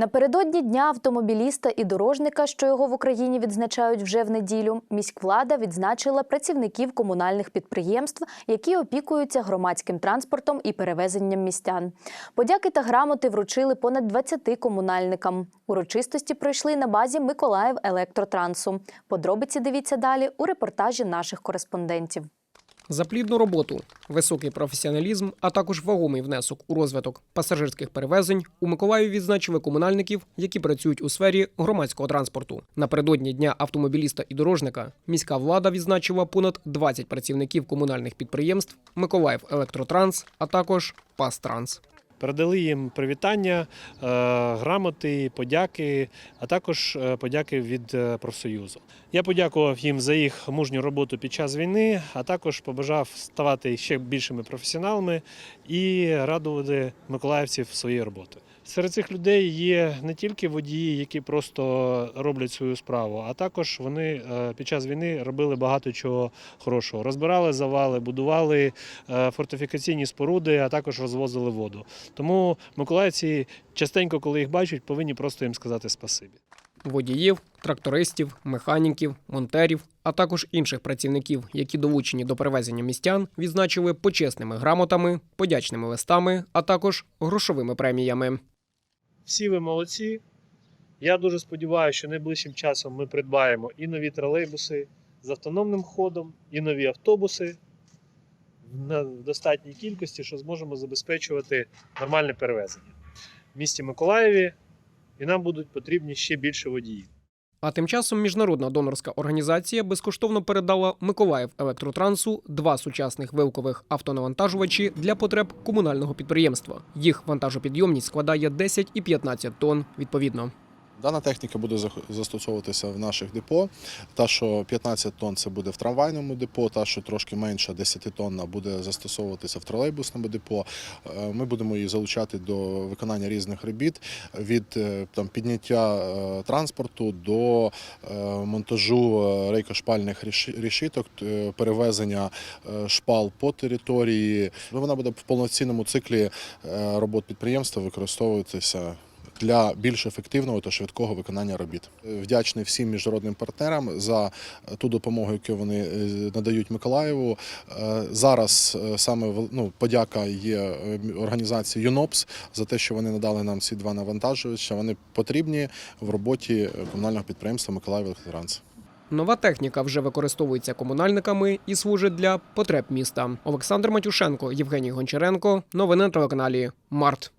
Напередодні дня автомобіліста і дорожника, що його в Україні відзначають вже в неділю, міськвлада відзначила працівників комунальних підприємств, які опікуються громадським транспортом і перевезенням містян. Подяки та грамоти вручили понад 20 комунальникам. Урочистості пройшли на базі Миколаїв Електротрансу. Подробиці дивіться далі у репортажі наших кореспондентів. За плідну роботу, високий професіоналізм, а також вагомий внесок у розвиток пасажирських перевезень у Миколаєві відзначили комунальників, які працюють у сфері громадського транспорту. Напередодні дня автомобіліста і дорожника міська влада відзначила понад 20 працівників комунальних підприємств Миколаїв Електротранс, а також Пастранс. Передали їм привітання, е, грамоти, подяки, а також е, подяки від е, профсоюзу. Я подякував їм за їх мужню роботу під час війни, а також побажав ставати ще більшими професіоналами і радувати миколаївців своєю роботою. Серед цих людей є не тільки водії, які просто роблять свою справу, а також вони е, під час війни робили багато чого хорошого. Розбирали завали, будували е, фортифікаційні споруди, а також розвозили воду. Тому миколаївці частенько, коли їх бачать, повинні просто їм сказати спасибі. Водіїв, трактористів, механіків, монтерів, а також інших працівників, які долучені до перевезення містян, відзначили почесними грамотами, подячними листами, а також грошовими преміями. Всі ви молодці. Я дуже сподіваюся, що найближчим часом ми придбаємо і нові тролейбуси з автономним ходом, і нові автобуси в достатній кількості, що зможемо забезпечувати нормальне перевезення в місті Миколаєві, і нам будуть потрібні ще більше водіїв. А тим часом міжнародна донорська організація безкоштовно передала Миколаїв електротрансу два сучасних вилкових автонавантажувачі для потреб комунального підприємства. Їх вантажопідйомність складає 10 і 15 тонн відповідно. Дана техніка буде застосовуватися в наших депо. Та, що 15 тонн це буде в трамвайному депо, та, що трошки менша 10 тонна буде застосовуватися в тролейбусному депо. Е, Ми будемо її залучати до виконання різних робіт від е, там, підняття е, транспорту до монтажу рейкошпальних ріши- рішиток, перевезення шпал по території. Ну, Вона буде в повноцінному циклі робот підприємства використовуватися для більш ефективного та швидкого виконання робіт. Вдячний всім міжнародним партнерам за ту допомогу, яку вони е, надають Миколаєву. Е, Зараз е, саме ну, подяка є організації ЮНОПС за те, що вони надали нам ці два навантажувача. Вони потрібні в роботі комунального підприємства Миколаїв Електротранс. Нова техніка вже використовується комунальниками і служить для потреб міста. Олександр Матюшенко, Євгеній Гончаренко. Новини на телеканалі Март.